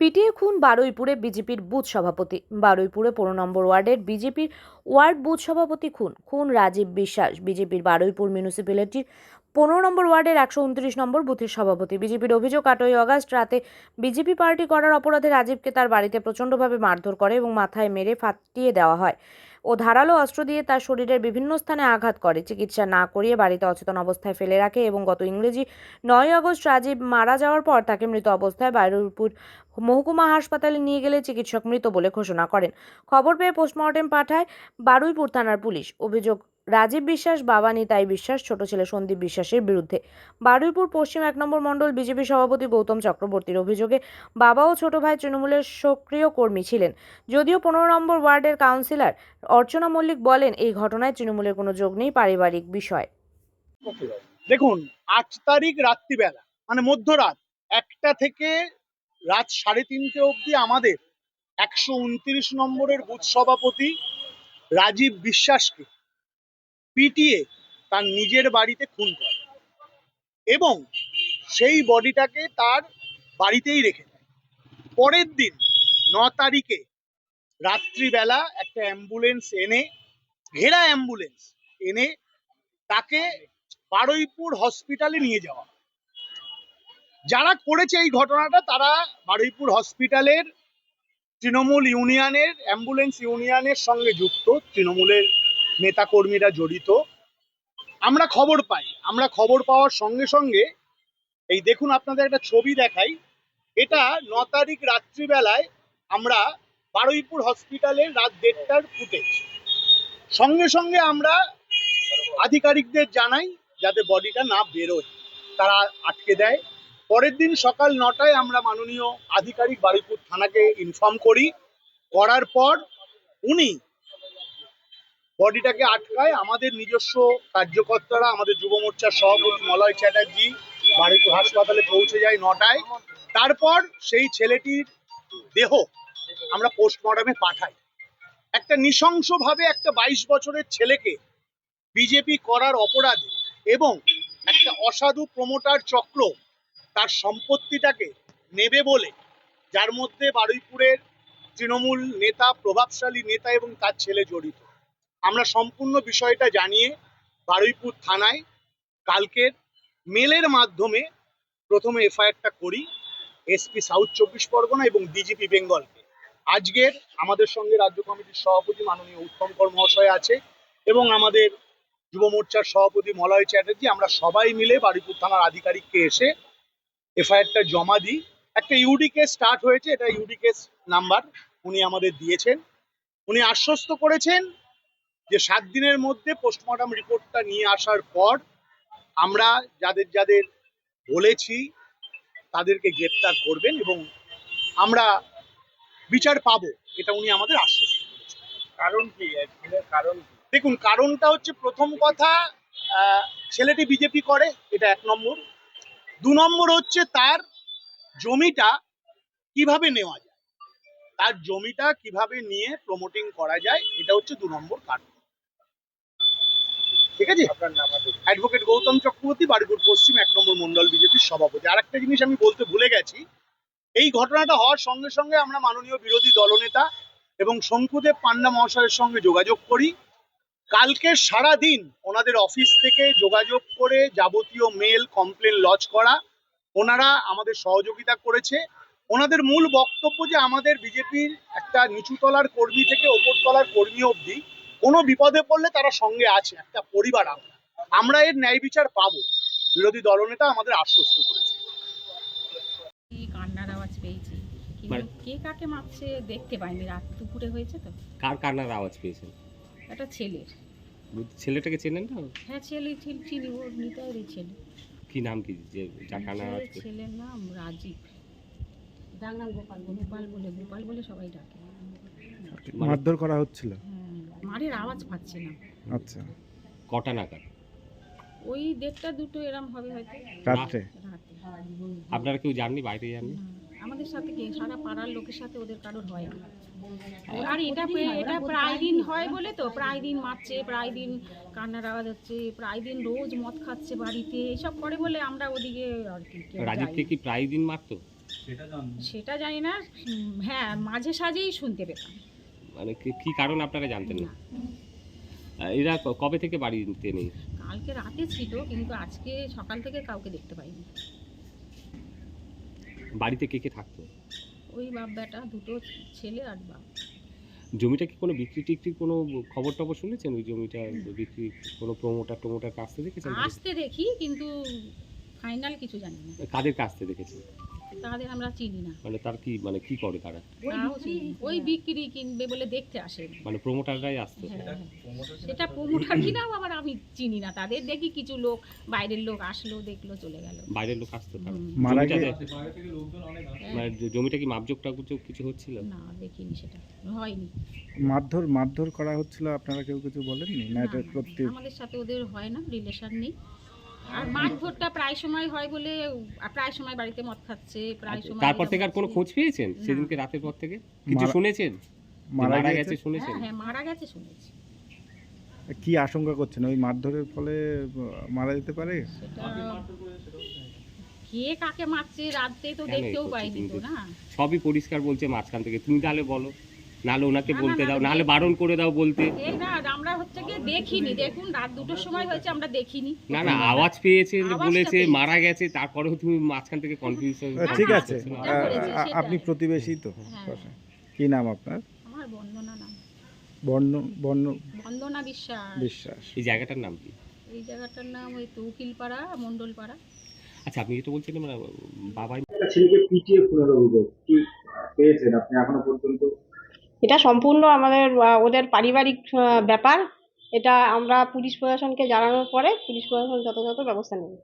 পিটিয়ে খুন বারুইপুরে বিজেপির বুথ সভাপতি। বারুইপুরে পনেরো নম্বর ওয়ার্ডের বিজেপির ওয়ার্ড বুথ সভাপতি খুন। খুন রাজীব বিশ্বাস, বিজেপির বারুইপুর মিউনিসিপ্যালিটির পনেরো নম্বর ওয়ার্ডের একশো উনত্রিশ নম্বর বুথের সভাপতি। বিজেপির অভিযোগ, আটই অগাস্ট রাতে বিজেপি পার্টি করার অপরাধে রাজীবকে তার বাড়িতে প্রচণ্ডভাবে মারধর করে এবং মাথায় মেরে ফাটিয়ে দেওয়া হয়। ও ধারালো অস্ত্র দিয়ে তার শরীরের বিভিন্ন স্থানে আঘাত করে। চিকিৎসা না করিয়ে বাড়িতে অচেতন অবস্থায় ফেলে রাখে এবং গত ইংরেজি নয় আগস্ট রাজীব মারা যাওয়ার পর তাকে মৃত অবস্থায় বারুইপুর মহকুমা হাসপাতালে নিয়ে গেলে চিকিৎসক মৃত বলে ঘোষণা করেন। খবর পেয়ে পোস্টমর্টেম পাঠায় বারুইপুর থানার পুলিশ। অভিযোগ রাজীব বিশ্বাস, বাবা নিতাই বিশ্বাস, ছোট ছেলে সন্দীপ বিশ্বাসের বিরুদ্ধে। বারুইপুর পশ্চিম এক নম্বর মণ্ডল বিজেপি সভাপতি গৌতম চক্রবর্তীর অভিযোগে বাবা ও ছোট ভাই তৃণমূলের সক্রিয় কর্মী ছিলেন। যদিও পনেরো নম্বর ওয়ার্ডের কাউন্সিলর অর্চনা মল্লিক বলেন, এই ঘটনায় তৃণমূলের কোনো যোগ নেই পারিবারিক বিষয়। দেখুন, আট তারিখ রাত্রিবেলা মানে মধ্যরাত, একটা থেকে রাত সাড়ে তিনটে অবধি আমাদের একশো উনত্রিশ নম্বরের বুথ সভাপতি রাজীব বিশ্বাসকে পিটিয়ে তার নিজের বাড়িতে খুন করে। এবং সেই বডিটাকে তার বাড়িতেই রেখে দেয়। পরের দিন ন তারিখে রাত্রিবেলা একটা অ্যাম্বুলেন্স এনে, ঘেরা অ্যাম্বুলেন্স এনে তাকে বারুইপুর হসপিটালে নিয়ে যাওয়া যারা করেছে এই ঘটনাটা তারা বারুইপুর হসপিটালের, তৃণমূল ইউনিয়নের, অ্যাম্বুলেন্স ইউনিয়নের সঙ্গে যুক্ত, তৃণমূলের নেতাকর্মীরা জড়িত। আমরা খবর পাই। আমরা খবর পাওয়ার সঙ্গে সঙ্গে এই দেখুন আপনাদের একটা ছবি দেখাই। এটা ন তারিখ রাত্রিবেলায় আমরা বারুইপুর হসপিটালের রাত দেড়টার ফুটেজ। সঙ্গে সঙ্গে আমরা আধিকারিকদের জানাই যাতে বডিটা না বেরোয়। তারা আটকে দেয়। পরের দিন সকাল নটায় আমরা মাননীয় আধিকারিক বারুইপুর থানাকে ইনফর্ম করি। করার পর উনি বডিটাকে আটকায়। আমাদের নিজস্ব কার্যকর্তারা, আমাদের যুব মোর্চার সভাপতি মলয় চ্যাটার্জি বারুইপুর হাসপাতালে পৌঁছে যায় নটায়। তারপর সেই ছেলেটির দেহ আমরা পোস্টমর্টমে পাঠাই। একটা নৃশংসভাবে একটা বাইশ বছরের ছেলেকে বিজেপি করার অপরাধে এবং একটা অসাধু প্রমোটার চক্র তার সম্পত্তিটাকে নেবে বলে, যার মধ্যে বারুইপুরের তৃণমূল নেতা, প্রভাবশালী নেতা এবং তার ছেলে জড়িত। আমরা সম্পূর্ণ বিষয়টা জানিয়ে বারুইপুর থানায় কালকের মেলের মাধ্যমে প্রথমে এফআইআরটা করি এসপি সাউথ চব্বিশ পরগনা এবং ডিজিপি বেঙ্গলকে আজকের আমাদের সঙ্গে রাজ্য কমিটির সভাপতি মাননীয় উত্তম কর মহাশয় আছে এবং আমাদের যুব মোর্চার সভাপতি মলয় চ্যাটার্জি। আমরা সবাই মিলে বারুইপুর থানার আধিকারিককে এসে এফআইআরটা জমা দিই। একটা ইউডি কেস স্টার্ট হয়েছে, এটা ইউডি কেস নাম্বার উনি আমাদের দিয়েছেন। উনি আশ্বস্ত করেছেন যে সাত দিনের মধ্যে পোস্টমর্টম রিপোর্টটা নিয়ে আসার পর আমরা যাদের যাদের বলেছি তাদেরকে গ্রেপ্তার করবেন এবং আমরা বিচার পাবো এটা উনি আমাদের আশ্বস্ত করেছেন কারণ কি? কারণ দেখুন কারণটা হচ্ছে প্রথম কথা ছেলেটি বিজেপি করে এটা এক নম্বর। দু নম্বর হচ্ছে তার জমিটা কীভাবে নেওয়া যায়? তার জমিটা কীভাবে নিয়ে প্রমোটিং করা যায়? এটা হচ্ছে দু নম্বর কারণ। ঠিক আছে? অ্যাডভোকেট গৌতম চক্রবর্তী বারুইপুর পশ্চিম এক নম্বর মন্ডল বিজেপির সভাপতি। আর একটা জিনিস আমি বলতে ভুলে গেছি এই ঘটনাটা হওয়ার সঙ্গে সঙ্গে আমরা মাননীয় বিরোধী দলনেতা এবং শঙ্কুদেব পান্ডা মহাশয়ের সঙ্গে যোগাযোগ করি। কালকে সারা দিন ওনাদের অফিস থেকে যোগাযোগ করে যাবতীয় মেল কমপ্লেন লজ করা ওনারা আমাদের সহযোগিতা করেছে। ওনাদের মূল বক্তব্য যে আমাদের বিজেপির একটা নিচুতলার কর্মী থেকে ওপরতলার কর্মী অবধি কোনো বিপদে পড়লে তারা সঙ্গে আছে একটা পরিবার আমরা। আমরা এর ন্যায় বিচার পাবো। বিরোধী দলনেতা আমাদের আশ্বস্ত করেছে। কান্নার আওয়াজ পেয়েছি? কিন্তু মানে- কে কাকে মারছে দেখতে পাইনি রাত দুপুরে হয়েছে তো? কার কান্নার আওয়াজ পেয়েছেন একটা ছেলের। ছেলেটাকে চেনেন না? হ্যাঁ ছেলে ছিল চিনি ওর ছেলে। কি নাম কি যে যার কান্নার আওয়াজ ছেলের নাম রাজীব। ডাঙ্গাল গোপাল। গোপাল বলে গোপাল বলে সবাই ডাকে। মানে মারধর করা হচ্ছিল। হ্যাঁ। মারের আওয়াজ পাচ্ছি না। আচ্ছা। কটা নাগাদ? ওই দেড়টা দুটো এরম হবে হয়তো। রাত্রে? রাতে আপনারা কেউ জাননি বাইরে যাননি? আমাদের সাথে কে? সারা পাড়ার লোকের সাথে ওদের কারোর হয় না। আর এটা এটা প্রায় দিন হয় বলে তো প্রায় দিন মারছে প্রায় দিন কান্নার আওয়াজ হচ্ছে প্রায় দিন রোজ মদ খাচ্ছে বাড়িতে এসব করে বলে আমরা ওদিকে আর কি রাজীবকে কি প্রায় দিন মারতো? সেটা জানি না। হ্যাঁ মাঝে সাঝেই শুনতে পেতাম। মানে কি- কারণ আপনারা জানতেন না? এরা কবে থেকে বাড়িতে নেই? কালকে রাতে ছিল কিন্তু আজকে সকাল থেকে কাউকে দেখতে পাইনি। বাড়িতে কে কে থাকতো? ওই বাপ বেটা দুটো ছেলে আর বাপ। জমিটা কি কোনো বিক্রি টিক্রি কোনো খবর টবর শুনেছেন? ওই জমিটা বিক্রি কোনো প্রমোটার টমোটার কাছ থেকে দেখেছেন? আসতে দেখি কিন্তু ফাইনাল কিছু জানি না। কাদের কাছ থেকে দেখেছেন? তাদের আমরা চিনি না। মানে তার কি মানে কি করে তারা? তাও চিনি ওই বিক্রি কিনবে বলে দেখতে আসে। মানে প্রমোটাররাই আসতো হ্যাঁ, হ্যাঁ। সেটা প্রমোটার কিনাও আবার আমি চিনি না। তাদের দেখি কিছু লোক বাইরের লোক আসলো দেখল চলে গেল। বাইরের লোক আসতো তারা হুম। মারা জমিটা গিয়ে- দে- মানে জ- জমিটা কি মাপজোক টাপজোক কিছু হচ্ছিল? না দেখিনি সেটা। হয়নি। মারধর মারধর করা হচ্ছিল আপনারা কেউ কিছু বলেননি? না এটা না, না, সত্যি আমাদের সাথে ওদের হয় না রিলেশন নেই। আর মারধরটা প্রায় সময় হয় বলে প্রায় সময় বাড়িতে মদ খাচ্ছে প্রায় সময় তারপর থেকে আর কোনো খোঁজ পেয়েছেন সেদিনকে রাতের পর থেকে? কিছু মারা- শুনেছেন? মারা গেছে শুনেছেন? হ্যাঁ হ্যাঁ মারা গেছে শুনেছি। কি আশঙ্কা করছেন? ওই মারধরের ফলে মারা যেতে পারে? কে কাকে মারছে? রাতে তো দেখতেও করছে পাইনি তো কিন্তু? না? সবই পরিষ্কার বলছে মাঝখান থেকে। তুমি তাহলে বলো। নাহলে ওনাকে বলতে দাও না, নাহলে বারণ করে দাও বলতে। এই না আমরা হচ্ছে গিয়ে দেখিনি। দেখুন রাত দুটোর সময় হয়েছে আমরা দেখিনি। না না আওয়াজ পেয়েছে বলেছে মারা গেছে তারপরেও তুমি মাঝখান থেকে কনফিউশন আহ, ঠিক আছে। যেটা আহ, করেছে আ- আপনি প্রতিবেশী তো? হ্যাঁ। কি নাম আপনার? আমার বন্দনা নাম। বর্ণ বর্ণ বন্দনা বিশ্বাস। বিশ্বাস। এই জায়গাটার নাম কি? এই জায়গাটার নাম ওই তো উকিলপাড়া মণ্ডলপাড়া। আচ্ছা আপনি যেটা বলছিলেন মানে বাবাই একটা ছেলেকে পিটিয়ে খুনের অভিযোগ কি পেয়েছেন আপনি এখনও পর্যন্ত? এটা সম্পূর্ণ আমাদের ওদের পারিবারিক আহ, ব্যাপার। এটা আমরা পুলিশ প্রশাসনকে জানানোর পরে পুলিশ প্রশাসন যথাযথ ব্যবস্থা নেবে।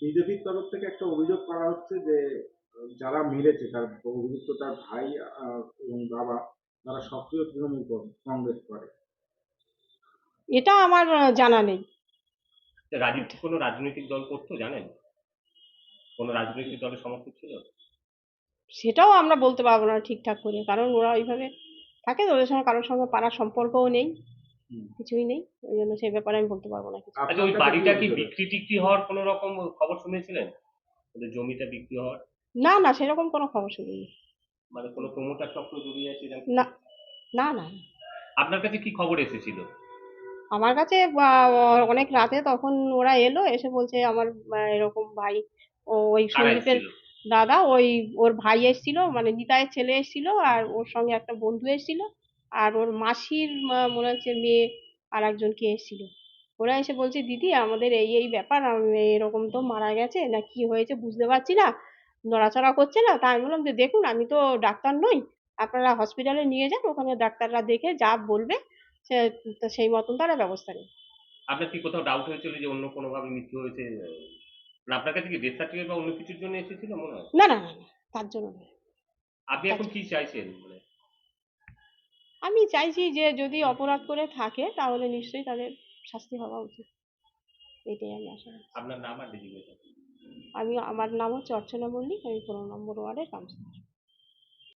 বিজেপির তরফ থেকে একটা অভিযোগ করা হচ্ছে যে যারা মেরেছে তার অভিযুক্ত তার ভাই এবং বাবা তারা সক্রিয় তৃণমূল কংগ্রেস করে। এটা আমার জানা নেই। রাজীব কোনো রাজনৈতিক দল করতো জানেন? কোনো রাজনৈতিক দলের সমর্থক ছিল? সেটাও আমরা বলতে পারব না ঠিকঠাক করে কারণ ওরা ওইভাবে থাকে তো ওদের সঙ্গে কারোর সঙ্গে পাড়ার সম্পর্কও নেই কিছুই নেই ওই জন্য সেই ব্যাপারে আমি বলতে পারব না কিছু। আচ্ছা ওই বাড়িটা কি বিক্রি টিক্রি হওয়ার কোনো রকম খবর শুনেছিলেন? ওদের জমিটা বিক্রি হওয়ার? না না সেরকম কোনো খবর শুনিনি। মানে কোনো প্রমোটার চক্র জড়িয়ে আছে না না না। আপনার কাছে কি খবর এসেছিল? আমার কাছে আহ, অনেক রাতে তখন ওরা এলো এসে বলছে আমার এরকম ভাই ও ওই সন্দীপের? দাদা, ওই ওর ভাই এসেছিল মানে নিতাইয়ের ছেলে এসেছিল আর ওর সঙ্গে একটা বন্ধু এসেছিল আর ওর মাসির মনে হচ্ছে মেয়ে আর একজন কে এসেছিল। ওরা এসে বলছে, দিদি, আমাদের এই এই ব্যাপার এরকম তো মারা গেছে, না কি হয়েছে বুঝতে পারছি না, নড়াচড়া করছে না। তাই আমি বললাম যে, দেখুন, আমি তো ডাক্তার নই, আপনারা হসপিটালে নিয়ে যান, ওখানে ডাক্তাররা দেখে যা বলবে সেই মতন তারা ব্যবস্থা নেবে। আপনার কি কোথাও ডাউট হয়েছিল যে অন্য কোনো ভাবে মৃত্যু হয়েছে না আপনার কাছে কি ডেথ সার্টিফিকেট বা অন্য কিছুর জন্য এসেছিল মনে হয়? না না না না, তার জন্য না। আপনি এখন কি চাইছেন মানে? আমি চাইছি যে যদি অপরাধ করে থাকে তাহলে নিশ্চয়ই তাদের শাস্তি হওয়া উচিত। এটাই আমি আশা করি আপনার নাম আর ডিজিটাল আমি আমার নাম হচ্ছে অর্চনা মল্লিক আমি পনেরো নম্বর ওয়ার্ডের কাউন্সিলর।